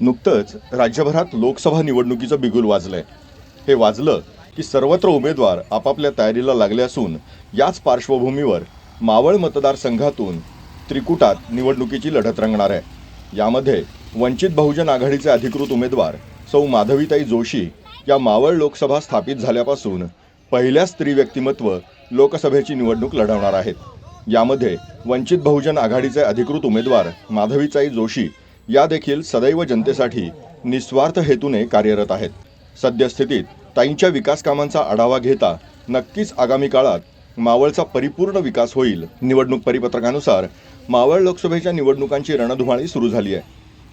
नुकतंच राज्यभरात लोकसभा निवडणुकीचं बिगुल वाजलंय. हे वाजलं की सर्वत्र उमेदवार आपापल्या तयारीला लागले असून याच पार्श्वभूमीवर मावळ मतदारसंघातून त्रिकुटात निवडणुकीची लढत रंगणार आहे. यामध्ये वंचित बहुजन आघाडीचे अधिकृत उमेदवार सौ माधवीताई जोशी या मावळ लोकसभा स्थापित झाल्यापासून पहिल्या स्त्री व्यक्तिमत्व लोकसभेची निवडणूक लढवणार आहेत. यामध्ये वंचित बहुजन आघाडीचे अधिकृत उमेदवार माधवीताई जोशी या देखील सदैव जनतेसाठी निस्वार्थ हेतूने कार्यरत आहेत. सद्यस्थितीत ताईंच्या विकास कामांचा आढावा घेता नक्कीच आगामी काळात मावळचा परिपूर्ण विकास होईल. निवडणूक परिपत्रकानुसार मावळ लोकसभेच्या निवडणुकांची रणधुमाळी सुरू झाली आहे.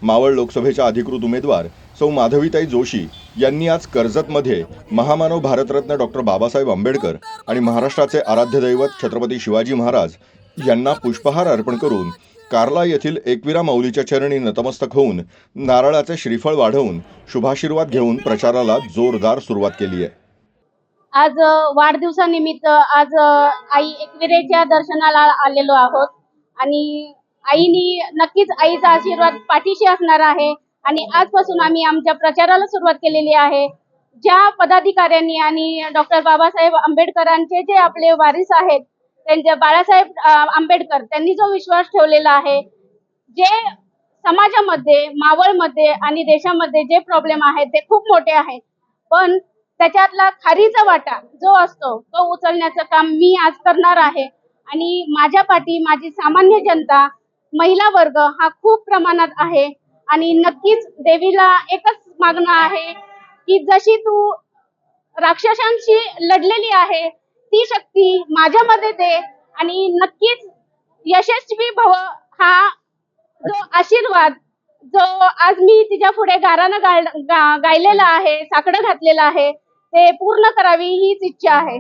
मावळ लोकसभेच्या अधिकृत उमेदवार सौ माधवीताई जोशी यांनी आज कर्जतमध्ये महामानव भारतरत्न डॉक्टर बाबासाहेब आंबेडकर आणि महाराष्ट्राचे आराध्य दैवत छत्रपती शिवाजी महाराज यांना पुष्पहार अर्पण करून कार्ला येथील एकविरा माऊलीच्या चरणी नतमस्तक होऊन नारळाचे श्रीफळ वाढवून शुभाशीर्वाद घेऊन प्रचाराला जोरदार सुरुवात केली आहे. आज वाढदिवसानिमित्त आज आई एकविरेच्या दर्शनाला आलेलो आहोत. आणि आईनी नक्कीच आईचा आशीर्वाद पाठीशी असणार आहे. आणि आजपासून आम्ही आमच्या प्रचाराला सुरुवात केलेली आहे. ज्या पदाधिकाऱ्यांनी आणि डॉक्टर बाबासाहेब आंबेडकरांचे जे आपले वारीस आहेत त्यांच्या बाळासाहेब आंबेडकर त्यांनी जो विश्वास ठेवलेला आहे जे समाजामध्ये मावळमध्ये आणि देशामध्ये जे प्रॉब्लेम आहेत ते खूप मोठे आहेत. पण त्याच्यातला खारीचा वाटा जो असतो तो उचलण्याचं काम मी आज करणार आहे. आणि माझ्या पाठी माझी सामान्य जनता महिला वर्ग हा खूप प्रमाणात आहे. आणि नक्कीच देवीला एकच मागणं आहे की जशी तू राक्षसांशी लढलेली आहे ती शक्ती माझ्यामध्ये दे आणि नक्कीच यशस्वी भव हा जो आशीर्वाद जो आज मी तिच्या पुढे गारानं गा- गायलेला आहे साकडं घातलेलं आहे ते पूर्ण करावी हीच इच्छा आहे.